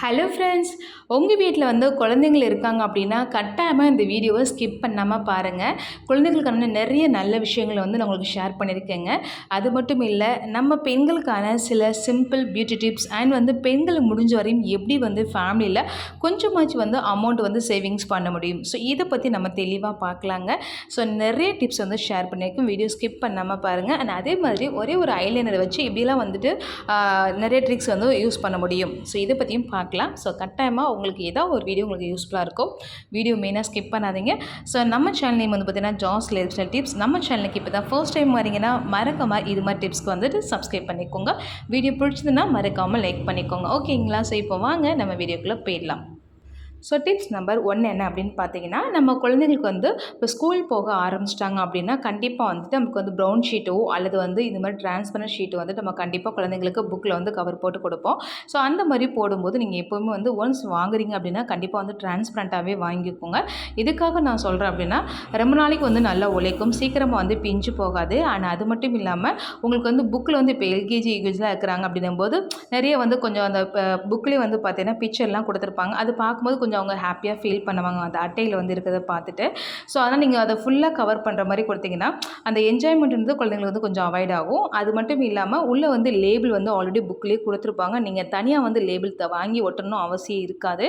Hello friends உங்கள் வீட்டில் வந்து குழந்தைங்கள் இருக்காங்க அப்படின்னா கட்டாயமாக இந்த வீடியோவை ஸ்கிப் பண்ணாமல் பாருங்கள் குழந்தைகளுக்கான நிறைய நல்ல விஷயங்களை வந்து நான் உங்களுக்கு ஷேர் பண்ணியிருக்கேங்க அது மட்டும் இல்லை நம்ம பெண்களுக்கான சில சிம்பிள் பியூட்டி டிப்ஸ் அண்ட் வந்து பெண்கள் முடிஞ்ச வரையும் எப்படி வந்து ஃபேமிலியில் கொஞ்சமாச்சும் வந்து அமௌண்ட் வந்து சேவிங்ஸ் பண்ண முடியும். ஸோ இதை பற்றி நம்ம தெளிவாக பார்க்கலாங்க. ஸோ நிறைய டிப்ஸ் வந்து ஷேர் பண்ணியிருக்கேன் வீடியோ ஸ்கிப் பண்ணாமல் பாருங்கள் அண்ட் அதே மாதிரி ஒரே ஒரு ஐலைனரை வச்சு இப்படிலாம் வந்துட்டு நிறைய ட்ரிக்ஸ் வந்து யூஸ் பண்ண முடியும். ஸோ இதை பற்றியும் பார்க்கலாம். ஸோ கட்டாயமாக உங்களுக்கு ஏதாவது ஒரு வீடியோ உங்களுக்கு யூஸ்ஃபுல்லாக இருக்கும். வீடியோ மெயினாக ஸ்கிப் பண்ணாதீங்க. ஸோ நம்ம சேனல் நேம் வந்து பார்த்தீங்கன்னா ஜாஸ் லைஃப் ஸ்டைல் டிப்ஸ் நம்ம சேனலுக்கு இப்போ தான் ஃபர்ஸ்ட் டைம் வரீங்கன்னா மறக்காமல் இது மாதிரி டிப்ஸ்க்கு வந்துட்டு சப்ஸ்கிரைப் பண்ணிக்கோங்க. வீடியோ பிடிச்சதுன்னா மறக்காமல் லைக் பண்ணிக்கோங்க. ஓகேங்களா ஸோ இப்போ வாங்க. நம்ம வீடியோக்குள்ளே போயிடலாம். ஸோ டிப்ஸ் நம்பர் ஒன் என்ன அப்படின்னு பார்த்தீங்கன்னா நம்ம குழந்தைங்களுக்கு வந்து இப்போ ஸ்கூல் போக ஆரம்பிச்சிட்டாங்க அப்படின்னா கண்டிப்பாக வந்துட்டு நமக்கு வந்து ப்ரௌன் ஷீட்டோ அல்லது வந்து இது மாதிரி டிரான்ஸ்பரண்ட் ஷீட்டோ வந்து நம்ம கண்டிப்பாக குழந்தைங்களுக்கு புக்கில் வந்து கவர் போட்டு கொடுப்போம். ஸோ அந்த மாதிரி போடும்போது நீங்கள் எப்போவுமே வந்து ஒன்ஸ் வாங்குறீங்க அப்படின்னா கண்டிப்பாக வந்து டிரான்ஸ்பரண்ட்டாகவே வாங்கிக்கோங்க. இதுக்காக நான் சொல்கிறேன் அப்படின்னா ரொம்ப நாளைக்கு வந்து நல்லா உழைக்கும். சீக்கிரமாக வந்து பிஞ்சு போகாது. ஆனால் அது மட்டும் இல்லாமல் உங்களுக்கு வந்து புக்கில் வந்து இப்போ எல்கேஜி யூகேஜிலாம் இருக்கிறாங்க அப்படின்னும் போது நிறைய வந்து கொஞ்சம் அந்த புக்லேயே வந்து பார்த்தீங்கன்னா பிக்சர்லாம் கொடுத்துருப்பாங்க. அது பார்க்கும்போது கொஞ்சம் அவங்க ஹாப்பியாக ஃபீல் பண்ணுவாங்க. அந்த அட்டையில் வந்து இருக்கிறத பார்த்துட்டு. ஸோ அதனால் நீங்கள் அதை ஃபுல்லாக கவர் பண்ணுற மாதிரி கொடுத்தீங்கன்னா அந்த என்ஜாய்மெண்ட் குழந்தைங்களுக்கு வந்து கொஞ்சம் அவாய்ட் ஆகும். அது மட்டும் இல்லாமல் உள்ளே வந்து லேபிள் வந்து ஆல்ரெடி புக்லேயே கொடுத்துருப்பாங்க. நீங்கள் தனியாக வந்து லேபிள் வாங்கி ஒட்டணும் அவசியம் இருக்காது.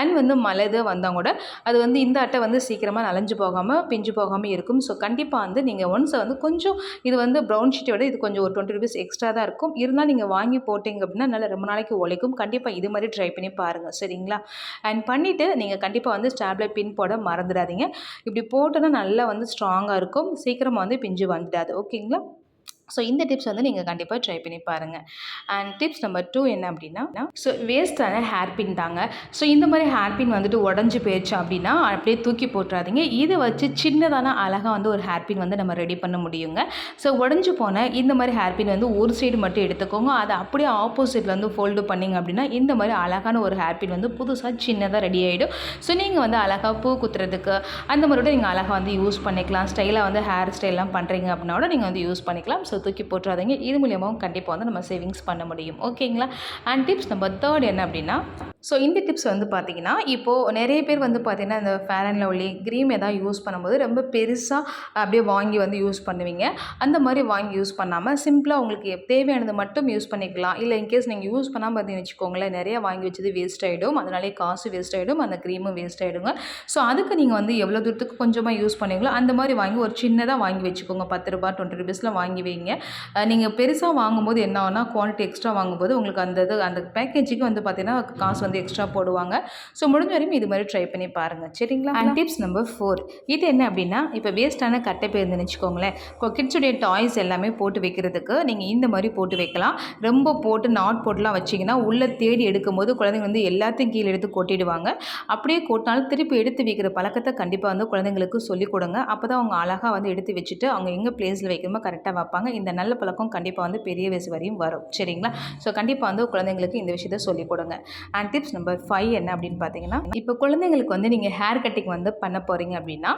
அண்ட் வந்து மலது வந்தால் கூட அது வந்து இந்த அட்டை வந்து சீக்கிரமாக நலைஞ்சு போகாமல் பிஞ்சு போகாமல் இருக்கும். ஸோ கண்டிப்பாக வந்து நீங்கள் ஒன்ஸ் வந்து கொஞ்சம் இது வந்து ப்ரௌன் ஷீட்டோட இது கொஞ்சம் ஒரு டுவெண்ட்டி ருபீஸ் எக்ஸ்ட்ரா தான் இருக்கும். இருந்தால் நீங்கள் வாங்கி போட்டீங்க அப்படின்னா நல்லா ரொம்ப நாளைக்கு உழைக்கும். கண்டிப்பாக இது மாதிரி ட்ரை பண்ணி பாருங்கள் சரிங்களா? அண்ட் பண்ணி பண்ணிவிட்டு நீங்கள் கண்டிப்பாக வந்து ஸ்டாப்லர் பின் போட மறந்துடாதீங்க. இப்படி போட்டோன்னா நல்லா வந்து ஸ்ட்ராங்காக இருக்கும். சீக்கிரமாக வந்து பிஞ்சு வந்துடாது. ஓகேங்களா? ஸோ இந்த டிப்ஸ் வந்து நீங்கள் கண்டிப்பாக ட்ரை பண்ணி பாருங்கள் அண்ட் டிப்ஸ் நம்பர் டூ என்ன அப்படின்னா ஸோ வேஸ்ட்டான ஹேர் பின் தாங்க. ஸோ இந்த மாதிரி ஹேர் பின் வந்துட்டு உடஞ்சி போயிடுச்சு அப்படின்னா அப்படியே தூக்கி போட்டுறாதீங்க. இதை வச்சு சின்னதான அழகாக வந்து ஒரு ஹேர் பின் வந்து நம்ம ரெடி பண்ண முடியுங்க. ஸோ உடஞ்சி போன இந்த மாதிரி ஹேர் பின் வந்து ஒரு சைடு மட்டும் எடுத்துக்கோங்க. அதை அப்படியே ஆப்போசிட்டில் வந்து ஃபோல்டு பண்ணிங்க அப்படின்னா இந்த மாதிரி அழகான ஒரு ஹேர் பின் வந்து புதுசாக சின்னதாக ரெடி ஆகிடும் ஸோ நீங்கள் வந்து அழகாக பூ குத்துறதுக்கு அந்த மாதிரி கூட நீங்கள் அழகாக வந்து யூஸ் பண்ணிக்கலாம். ஸ்டைலாக வந்து ஹேர் ஸ்டைல்லாம் பண்ணுறீங்க அப்படின்னா கூட நீங்கள் வந்து யூஸ் பண்ணிக்கலாம். ஸோ தூக்கி போட்டுறாதீங்க. இது மூலியமாகவும் கண்டிப்பாக வந்து நம்ம சேவிங்ஸ் பண்ண முடியும். ஓகேங்களா? அண்ட் டிப்ஸ் நம்பர் தேர்ட் என்ன அப்படின்னா ஸோ இந்த டிப்ஸ் வந்து பார்த்தீங்கன்னா இப்போது நிறைய பேர் வந்து பார்த்தீங்கன்னா இந்த ஃபேர் அண்ட் லவ்லி க்ரீம் எதாவது யூஸ் பண்ணும்போது ரொம்ப பெருசாக அப்படியே வாங்கி வந்து யூஸ் பண்ணுவீங்க. அந்த மாதிரி வாங்கி யூஸ் பண்ணாமல் சிம்பிளாக உங்களுக்கு தேவையானது மட்டும் யூஸ் பண்ணிக்கலாம். இல்லை இன்கேஸ் நீங்கள் யூஸ் பண்ணாமல் பார்த்தீங்கன்னு வச்சுக்கோங்களேன் நிறைய வாங்கி வச்சது வேஸ்ட் ஆகிடும் அதனாலே காசு வேஸ்ட் ஆகிடும் அந்த க்ரீமும் வேஸ்ட் ஆகிடுங்க ஸோ அதுக்கு நீங்கள் வந்து எவ்வளோ தூரத்துக்கு கொஞ்சமாக யூஸ் பண்ணுவீங்களோ அந்த மாதிரி வாங்கி ஒரு சின்னதாக வாங்கி வச்சுக்கோங்க. பத்து ரூபா டுவெண்ட்டி ருபீஸில் வாங்கி வைங்க. நீங்கள் பெருசாக வாங்கும்போது என்ன ஆகுனா குவான்டிட்டி எக்ஸ்ட்ரா வாங்கும்போது உங்களுக்கு அந்த இது அந்த பேக்கேஜுக்கு வந்து பார்த்தீங்கன்னா காசு வந்து எக்ஸ்ட்ரா போடுவாங்க. ஸோ முடிஞ்ச வரையும் இது மாதிரி ட்ரை பண்ணி பாருங்கள் சரிங்களா? அண்ட் டிப்ஸ் நம்பர் ஃபோர் இது என்ன அப்படின்னா இப்போ வேஸ்ட்டான கட்டை போயிருந்துன்னு வச்சுக்கோங்களேன். கிட்ஸுடைய டாய்ஸ் எல்லாமே போட்டு வைக்கிறதுக்கு நீங்கள் இந்த மாதிரி போட்டு வைக்கலாம். ரொம்ப போட்டு நாட் போட்டுலாம் வச்சிங்கன்னா உள்ளே தேடி எடுக்கும்போது குழந்தைங்க வந்து எல்லாத்தையும் கீழே எடுத்து கொட்டிடுவாங்க. அப்படியே கொட்டினாலும் திருப்பி எடுத்து வைக்கிற பழக்கத்தை கண்டிப்பாக வந்து குழந்தைங்களுக்கு சொல்லிக் கொடுங்க. அப்போ தான் அவங்க அழகாக வந்து எடுத்து வச்சுட்டு அவங்க எங்கே பிளேஸில் வைக்கணுமோ கரெக்டாக வைப்பாங்க. இந்த நல்ல பழக்கம் கண்டிப்பாக வந்து பெரிய வயசு வரையும் வரும். சரிங்களா? ஸோ கண்டிப்பாக வந்து குழந்தைங்களுக்கு இந்த விஷயத்த சொல்லிக் கொடுங்க. அண்ட் டிப்ஸ் நம்பர் ஃபைவ் என்ன அப்படின்னு பார்த்தீங்கன்னா இப்போ குழந்தைங்களுக்கு வந்து நீங்கள் ஹேர் கட்டிங் வந்து பண்ண போகிறீங்க அப்படின்னா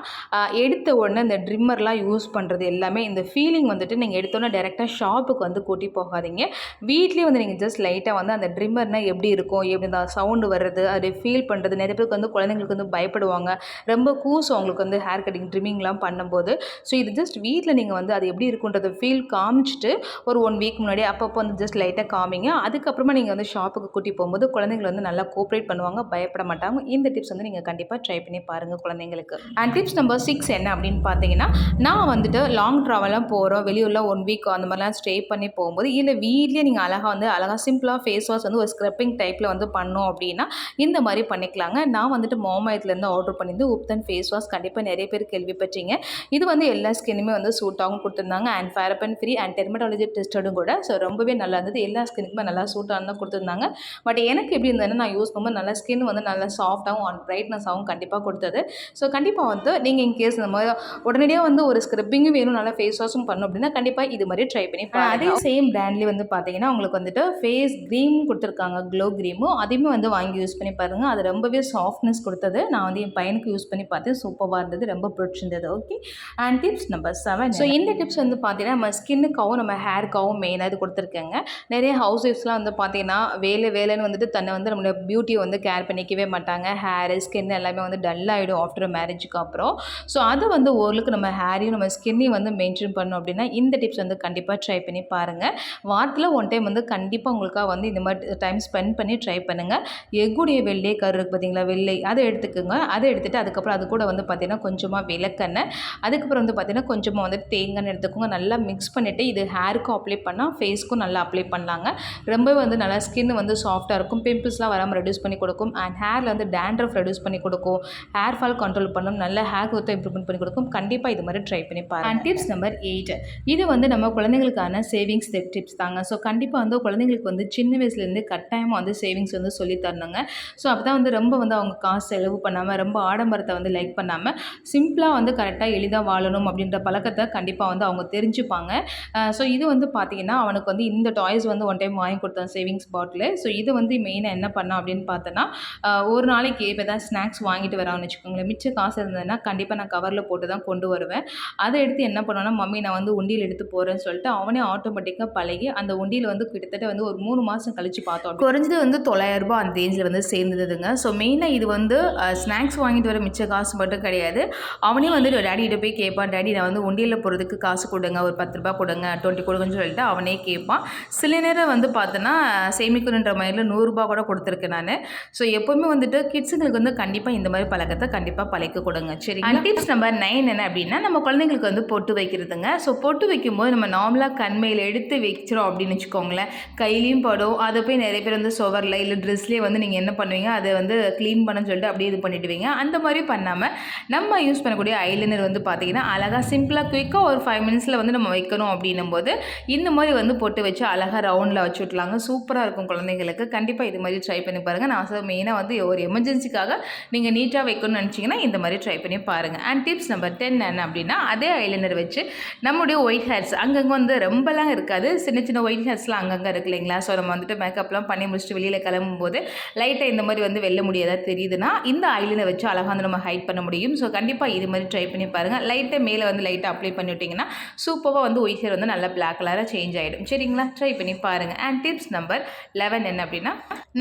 எடுத்த உடனே இந்த ட்ரிம்மர்லாம் யூஸ் பண்ணுறது எல்லாமே இந்த ஃபீலிங் வந்துட்டு நீங்கள் எடுத்தோடனே டேரெக்டாக ஷாப்புக்கு வந்து கூட்டி போகாதீங்க. வீட்லேயே வந்து நீங்கள் ஜஸ்ட் லைட்டாக வந்து அந்த ட்ரிம்மர்னால் எப்படி இருக்கும்? எப்படி இந்த சவுண்டு வர்றது? அதை ஃபீல் பண்ணுறது நிறைய பேருக்கு வந்து குழந்தைங்களுக்கு வந்து பயப்படுவாங்க. ரொம்ப கூசம் அவங்களுக்கு வந்து ஹேர் கட்டிங் ட்ரிம்மிங்லாம் பண்ணும்போது. ஸோ இது ஜஸ்ட் வீட்டில் நீங்கள் வந்து அது எப்படி இருக்குன்றதை ஃபீல் காமிச்சிட்டு ஒரு ஒன் வீக் முன்னாடி அப்பப்போ வந்து ஜஸ்ட் லைட்டாக காமிங்க. அதுக்கப்புறமா நீங்கள் வந்து ஷாப்புக்கு கூட்டி போகும்போது குழந்தைங்களை வந்து நல்லா கோஆப்ரேட் பண்ணுவாங்க பயப்பட மாட்டாங்க. இந்த டிப்ஸ் வந்து நீங்கள் கண்டிப்பாக ட்ரை பண்ணி பாருங்கள் குழந்தைங்களுக்கு. அண்ட் டிப்ஸ் நம்பர் சிக்ஸ் என்ன அப்படின்னு பார்த்தீங்கன்னா நான் வந்துட்டு லாங் ட்ராவலாம் போகிறோம் வெளியூரில் ஒன் வீக் அந்த மாதிரிலாம் ஸ்டே பண்ணி போகும்போது இல்லை வீட்லேயே நீங்கள் அழகாக வந்து அழகாக சிம்பிளாக ஃபேஸ் வாஷ் வந்து ஒரு ஸ்க்ரப்பிங் டைப்பில் வந்து பண்ணோம் அப்படின்னா இந்த மாதிரி பண்ணிக்கலாங்க. நான் வந்துட்டு மோமாயத்துலேருந்து ஆர்டர் பண்ணியிருந்து உப்தன் ஃபேஸ் வாஷ் கண்டிப்பாக நிறைய பேர் கேள்விப்பட்டீங்க. இது வந்து எல்லா ஸ்கின்னுமே வந்து சூட்டாகவும் கொடுத்துருந்தாங்க. And paraben free and dermatology டெஸ்டடும் கூட. ஸோ ரொம்பவே நல்லா இருந்தது. எல்லா ஸ்கின்னுக்குமே நல்லா சூட்டாக தான் கொடுத்துருந்தாங்க. பட் எனக்கு எப்படி இருந்ததுன்னா நான் யூஸ் பண்ணும்போது நல்லா ஸ்கின் வந்து நல்லா சாஃப்டாகவும் அண்ட் பிரைட்னஸாகவும் கண்டிப்பாக கொடுத்தது. ஸோ கண்டிப்பாக வந்து நீங்கள் இன்கேஸ் இந்த மாதிரி உடனடியாக வந்து ஒரு ஸ்க்ரப்பிங்கும் வேணும் நல்லா ஃபேஸ் வாஷும் பண்ணணும் அப்படின்னா கண்டிப்பாக இது மாதிரி ட்ரை பண்ணி. அதே சேம் பிராண்ட்லேயே வந்து பார்த்தீங்கன்னா உங்களுக்கு வந்துட்டு ஃபேஸ் க்ரீம் கொடுத்துருக்காங்க க்ளோ க்ரீமும் அதையுமே வந்து வாங்கி யூஸ் பண்ணி பாருங்கள் அது ரொம்பவே சாஃப்ட்னஸ் கொடுத்தது. நான் வந்து என் பையனுக்கு யூஸ் பண்ணி பார்த்தேன். சூப்பராக இருந்தது. ரொம்ப பிடிச்சிருந்தது. Okay and tips number seven so இந்த டிப்ஸ் வந்து பார்த்தீங்கன்னா நம்ம ஸ்கின்னுக்காகவும் நம்ம ஹேருக்காகவும் மெயினாக இது கொடுத்துருக்கேங்க. நிறைய ஹவுஸ் ஒய்ஃப்ஸ்லாம் வந்து பார்த்தீங்கன்னா வேலை வேலைன்னு வந்துட்டு தன்னை வந்து நம்மளோட பியூட்டியை வந்து கேர் பண்ணிக்கவே மாட்டாங்க. ஹேரு ஸ்கின் எல்லாமே வந்து டல் ஆகிடும் ஆஃப்டர் மேரேஜுக்கு அப்புறம். ஸோ அதை வந்து ஓரளவுக்கு நம்ம ஹேரையும் நம்ம ஸ்கின்னையும் வந்து மெயின்டைன் பண்ணோம் அப்படின்னா இந்த டிப்ஸ் வந்து கண்டிப்பாக ட்ரை பண்ணி பாருங்கள் வாரத்தில் ஒன் டைம் வந்து கண்டிப்பாக உங்களுக்காக வந்து இந்த மாதிரி டைம் ஸ்பெண்ட் பண்ணி ட்ரை பண்ணுங்கள் எக்குடைய வெள்ளை கரு இருக்குது பார்த்தீங்களா? வெள்ளை. அதை எடுத்துக்கோங்க. அதை எடுத்துகிட்டு அதுக்கப்புறம் அது கூட வந்து பார்த்திங்கன்னா கொஞ்சமாக விளக்கெண்ணெய். அதுக்கப்புறம் வந்து பார்த்திங்கன்னா கொஞ்சமாக வந்து தேங்காய் எடுத்துக்கோங்க. நல்லா மிக்ஸ் பண்ணிவிட்டு இது ஹேருக்கும் அப்ளை பண்ணால் ஃபேஸ்க்கும் நல்லா அப்ளை பண்ணலாங்க. ரொம்பவே வந்து நல்லா ஸ்கின் வந்து சாஃப்ட்டாக இருக்கும். பிம்பிள்ஸ்லாம் வராமல் ரெடியூஸ் பண்ணி கொடுக்கும். அண்ட் ஹேரில் வந்து டேண்ட்ரஃப் ரெடியூஸ் பண்ணி கொடுக்கும். ஹேர் ஃபால் கண்ட்ரோல் பண்ணும். நல்ல ஹேர் குரோத்தை இம்ப்ரூவ்மெண்ட் பண்ணி கொடுக்கும். கண்டிப்பாக இது மாதிரி ட்ரை பண்ணி பாருங்கள் அண்ட் டிப்ஸ் நம்பர் எயிட் இது வந்து நம்ம குழந்தைங்களுக்கான சேவிங்ஸ் டிப்ஸ் தாங்க. ஸோ கண்டிப்பாக வந்து குழந்தைங்களுக்கு வந்து சின்ன வயசுலேருந்து கட்டாயமாக வந்து சேவிங்ஸ் வந்து சொல்லி தரணுங்க. ஸோ அப்போ தான் வந்து ரொம்ப வந்து அவங்க காசு செலவு பண்ணாமல் ரொம்ப ஆடம்பரத்தை வந்து லைக் பண்ணாமல் சிம்பிளாக வந்து கரெக்டாக எளிதாக வாழணும் அப்படின்ற பழக்கத்தை கண்டிப்பாக வந்து அவங்க தெரிஞ்சுப்பாங்க. ஸோ இது வந்து பார்த்திங்கன்னா அவனுக்கு வந்து இந்த டாய்ஸ் வந்து ஒன் டைம் வாங்கி கொடுத்தான் சேவிங்ஸ் பாட்டில் ஸோ இது வந்து மெயினாக என்ன பண்ணான் அப்படின்னு பார்த்தோன்னா ஒரு நாளைக்கு இப்போ தான் ஸ்நாக்ஸ் வாங்கிட்டு வரான்னு வச்சுக்கோங்களேன். மிச்ச காசு இருந்ததுன்னா கண்டிப்பாக நான் கவரில் போட்டு தான் கொண்டு வருவேன். அதை எடுத்து என்ன பண்ணுவேன்னா மம்மி நான் வந்து உண்டியில் எடுத்து போகிறேன்னு சொல்லிட்டு அவனே ஆட்டோமேட்டிக்காக பழகி அந்த உண்டியில் வந்து கிட்டத்தட்ட வந்து ஒரு மூணு மாதம் கழிச்சு பார்த்தோம். குறைஞ்சது வந்து தொள்ளாயிரம் ரூபாய் அந்த ரேஞ்சில் வந்து சேர்ந்ததுங்க. ஸோ மெயினாக இது வந்து ஸ்நாக்ஸ் வாங்கிட்டு வர மிச்ச காசு மட்டும் கிடையாது. அவனே வந்து டேடிகிட்ட போய் கேட்பான் டேடி நான் வந்து உண்டியலில் போகிறதுக்கு காசு கொடுங்க. ஒரு பத்து ரூபா கொடுங்க டுவெண்ட்டி கொடுங்கன்னு சொல்லிட்டு அவனே கேட்பான். சில நேரம் வந்து பார்த்தோன்னா சேமிக்கணுன்ற மாதிரில நூறுரூபா கூட கொடுத்துருக்கேன் நான். ஸோ எப்போவுமே வந்துட்டு கிட்ஸுங்களுக்கு வந்து கண்டிப்பாக இந்த மாதிரி பழக்கத்தை கண்டிப்பாக பழக்க கொடுங்க. சரி டிப்ஸ் நம்பர் நைன் என்ன அப்படின்னா நம்ம குழந்தைங்களுக்கு வந்து பொட்டு வைக்கிறதுங்க. ஸோ பொட்டு வைக்கும்போது நம்ம நார்மலாக கண்மையில் எடுத்து வைக்கிறோம் அப்படின்னு வச்சுக்கோங்களேன். கையிலையும் படும். அதை போய் நிறைய பேர் வந்து சுவரில் இல்லை ட்ரெஸ்லேயே வந்து நீங்கள் என்ன பண்ணுவீங்க? அதை வந்து க்ளீன் பண்ணன்னு சொல்லிட்டு அப்படியே இது பண்ணிடுவீங்க அந்த மாதிரி பண்ணாமல் நம்ம யூஸ் பண்ணக்கூடிய ஐலைனர் வந்து பார்த்தீங்கன்னா அழகாக சிம்பிளாக குயிக்காக ஒரு ஃபைவ் மினிட்ஸில் வந்து நம்ம வைக்கணும் அப்படின்னும் போது இந்த மாதிரி வந்து பொட்டு வச்சு அழகாக ரவுண்டில் வச்சு விட்லாங்க சூப்பராக இருக்கும் குழந்தைங்களுக்கு கண்டிப்பாக இது மாதிரி ட்ரை பண்ணி பாருங்கள் நான் மெயினாக வந்து ஒரு எமர்ஜென்சிக்காக நீங்கள் நீட்டாக வைக்கணும்னு நினச்சிங்கன்னா இந்த மாதிரி ட்ரை பண்ணி பாருங்கள் அண்ட் டிப்ஸ் நம்பர் டென் என்ன அப்படின்னா அதே ஐலைனர் வச்சு நம்முடைய ஒயிட் ஹேர்ஸ் அங்கங்கே வந்து ரொம்பலாம் இருக்காது. சின்ன சின்ன ஒயிட் ஹேர்ஸ்லாம் அங்கங்கே இருக்கு இல்லைங்களா? ஸோ நம்ம வந்துட்டு மேக்கப்லாம் பண்ணி முடிச்சுட்டு வெளியில் கிளம்பும்போது லைட்டாக இந்த மாதிரி வந்து வெல்ல முடியாதா தெரியுதுன்னா இந்த ஐலைனர் வச்சு அழகாக வந்து நம்ம ஹைட் பண்ண முடியும். ஸோ கண்டிப்பாக இது மாதிரி ட்ரை பண்ணி பாருங்கள் லைட்டை மேலே வந்து லைட்டாக அப்ளை பண்ணிவிட்டிங்கன்னா சூப்பராக வந்து ஒயிட் ஹேர் வந்து நல்லா பிளாக் கலராக சேஞ்ச் ஆகிடும் சரிங்களா? ட்ரை பண்ணி பாருங்கள் அண்ட் டிப்ஸ் நம்பர் லெவன் என்ன அப்படின்னா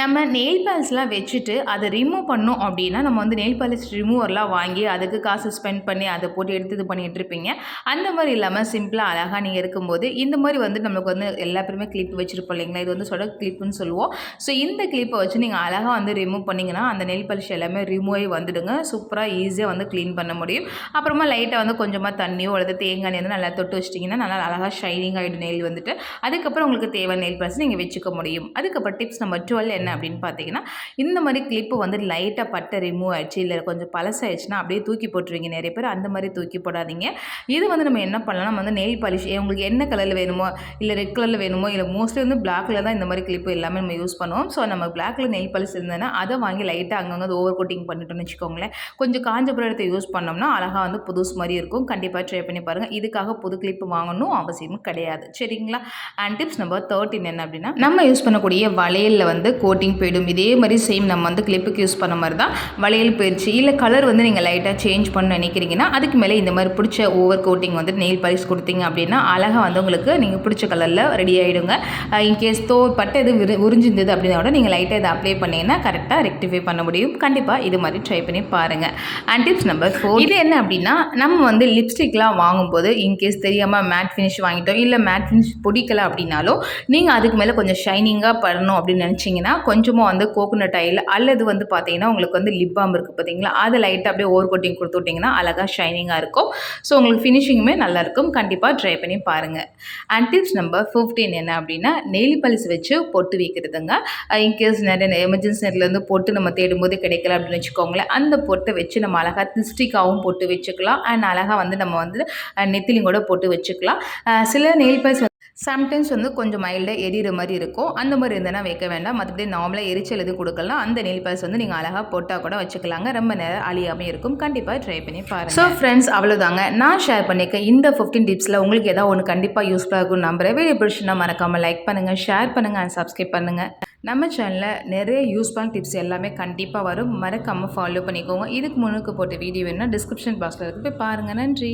நம்ம நெயில் பாலிஸ்லாம் வச்சுட்டு அதை ரிமூவ் பண்ணோம் அப்படின்னா நம்ம வந்து நெயில் பாலிஷ் ரிமூவர்லாம் வாங்கி அதுக்கு காசு ஸ்பெண்ட் பண்ணி அதை போட்டு எடுத்து இது பண்ணிட்டு இருப்பீங்க. அந்த மாதிரி இல்லாமல் சிம்பிளாக அழகாக நீங்கள் இருக்கும்போது இந்த மாதிரி வந்து நமக்கு வந்து எல்லா பேருமே கிளிப் வச்சுருப்போம் இல்லைங்களா? இது வந்து சொட கிளிப்புன்னு சொல்லுவோம். ஸோ இந்த கிளிப்பை வச்சு நீங்கள் அழகாக வந்து ரிமூவ் பண்ணிங்கன்னா அந்த நெயில் பாலிஷ் எல்லாமே ரிமூவ் ஆகி வந்துடுங்க. சூப்பராக ஈஸியாக வந்து க்ளீன் பண்ண முடியும். அப்புறமா லைட்டாக வந்து கொஞ்சமாக தண்ணியோ அல்லது தேங்காய் வந்து நல்லா தொட்டு வச்சிட்டிங்கன்னா நல்லா அழகாக ஷைனிங் ஆகிடும் நெயில் வந்துட்டு. அதுக்கப்புறம் உங்களுக்கு தேவை நெயில் பாலிஷ் நீங்கள் வச்சுக்க முடியும். அதுக்கப்புறம் டிப்ஸ் நம்பர் டுவெல் என்ன அப்படின்னு பார்த்தீங்கன்னா இந்த மாதிரி கிளிப்பு வந்து லைட்டாக பட்டை ரிமூவ் ஆயிடுச்சு இல்லை கொஞ்சம் பழசாயிடுச்சுன்னா அப்படியே தூக்கி போட்டுருவீங்க. நிறைய பேர் அந்த மாதிரி தூக்கி போடாதீங்க. இது வந்து நம்ம என்ன பண்ணலாம்? நம்ம வந்து நெயில் பாலிஷ் உங்களுக்கு என்ன கலரில் வேணுமோ இல்லை ரெட் கலரில் வேணுமோ இல்லை மோஸ்ட்லி வந்து பிளாக்ல தான் இந்த மாதிரி கிளிப்பு எல்லாமே நம்ம யூஸ் பண்ணுவோம். ஸோ நம்ம பிளாக்ல நெயில் பாலிஷ் இருந்ததுன்னா அதை வாங்கி லைட்டாக அங்கங்கே ஓவர் கோட்டிங் பண்ணிட்டோம்னு வச்சுக்கோங்களேன். கொஞ்சம் காஞ்ச எடுத்து யூஸ் பண்ணோம்னா அழகாக வந்து புதுசு மாதிரி இருக்கும். கண்டிப்பாக ட்ரை பண்ணி பாருங்கள் இதுக்காக புது கிளிப்பு வாங்கணும். அவசியமும் கிடையாது. சரிங்களா? அண்ட் டிப்ஸ் நம்பர் தேர்ட்டின் என்ன அப்படின்னா நம்ம யூஸ் பண்ணக்கூடிய வளையலில் வந்து கோட்டிங் போயிடும். இதே மாதிரி சேம் நம்ம வந்து கிளிப்புக்கு யூஸ் பண்ண மாதிரி தான் வளையல் போயிடுச்சு இல்லை கலர் வந்து நீங்கள் லைட்டாக சேஞ்ச் பண்ண நினைக்கிறீங்கன்னா அதுக்கு மேலே இந்த மாதிரி பிடிச்ச ஓவர் கோட்டிங் வந்து நெயில் பாலிஷ் கொடுத்தீங்க அப்படின்னா அழகாக வந்து உங்களுக்கு நீங்கள் பிடிச்ச கலரில் ரெடி ஆகிடுங்க இன்கேஸ் தோ பட்டை இது உறிஞ்சிருந்தது அப்படின்னா கூட நீங்கள் லைட்டாக இதை அப்ளை பண்ணிங்கன்னா கரெக்டாக ரெக்டிஃபை பண்ண முடியும். கண்டிப்பாக இது மாதிரி ட்ரை பண்ணி பாருங்கள் அண்ட் டிப்ஸ் நம்பர் ஃபோர் இது என்ன அப்படின்னா நம்ம வந்து லிப்ஸ்டிக்லாம் வாங்கும்போது இன்கேஸ் தெரியாமல் மேட் ஃபினிஷ் வாங்கிட்டோம். இல்லை மேட் ஃபினிஷ் பிடிக்கல அப்படின்னாலும் நீங்கள் அதுக்கு மேலே கொஞ்சம் ஷைனிங்காக பண்ணணும் அப்படின்னு நினச்சிங்கன்னா கொஞ்சமாக வந்து கோகோனட் ஆயில் அல்லது வந்து பார்த்தீங்கன்னா உங்களுக்கு வந்து லிப் பாம் இருக்குது பார்த்தீங்களா அதை லைட்டாக அப்படியே ஓவர் கோட்டிங் கொடுத்து விட்டிங்கன்னா அழகாக ஷைனிங்காக இருக்கும். ஸோ உங்களுக்கு ஃபினிஷிங்குமே நல்லாயிருக்கும் கண்டிப்பாக ட்ரை பண்ணி பாருங்கள் அண்ட் டிப்ஸ் நம்பர் ஃபிஃப்டீன் என்ன அப்படின்னா நெயில் பாலிஷ் வச்சு பொட்டு வைக்கிறதுங்க. Uh, இன்கேஸ் நிறைய எமர்ஜென்சி நேரத்தில் பொட்டு நம்ம தேடும்போது கிடைக்கல அப்படின்னு வச்சுக்கோங்களேன் அந்த பொட்டை வச்சு நம்ம அழகாக திஸ்டிக்காகவும் பொட்டு வச்சுக்கலாம். அண்ட் அழகாக வந்து நம்ம வந்து uh, நெத்திலியும் கூட போட்டு வச்சுக்கலாம். சில நெயில் பாலிஷ் சம்டைம்ஸ் வந்து கொஞ்சம் மைல்டாக எரியிற மாதிரி இருக்கும். அந்த மாதிரி இருந்தனா வைக்க வேண்டாம். மற்றபடி நார்மலாக எரிச்சல் எதுவும் கொடுக்கலாம். அந்த நெயில் பாலிஷ் வந்து நீங்கள் அழகாக போட்டால் கூட வச்சுக்கலாங்க. ரொம்ப நேரம் அழியாமல் இருக்கும். கண்டிப்பாக ட்ரை பண்ணி பாருங்கள் ஸோ ஃப்ரெண்ட்ஸ் அவ்வளோதாங்க நான் ஷேர் பண்ணிக்க இந்த ஃபிஃப்டீன் டிப்ஸில் உங்களுக்கு ஏதாவது ஒன்று கண்டிப்பாக யூஸ்ஃபுல்லாக இருக்கும் நம்புறேன். வீடியோ பிடிச்சுன்னா மறக்காமல் லைக் பண்ணுங்கள் ஷேர் பண்ணுங்கள் அண்ட் சப்ஸ்கிரைப் பண்ணுங்கள் நம்ம சேனலில் நிறைய யூஸ்ஃபுல்லான டிப்ஸ் எல்லாமே கண்டிப்பாக வரும். மறக்காமல் ஃபாலோ பண்ணிக்கோங்க. இதுக்கு முன்னுக்கு போட்ட வீடியோ வேணும்னா டிஸ்கிரிப்ஷன் பாக்ஸில் இருக்கு. போய் பாருங்கள் நன்றி.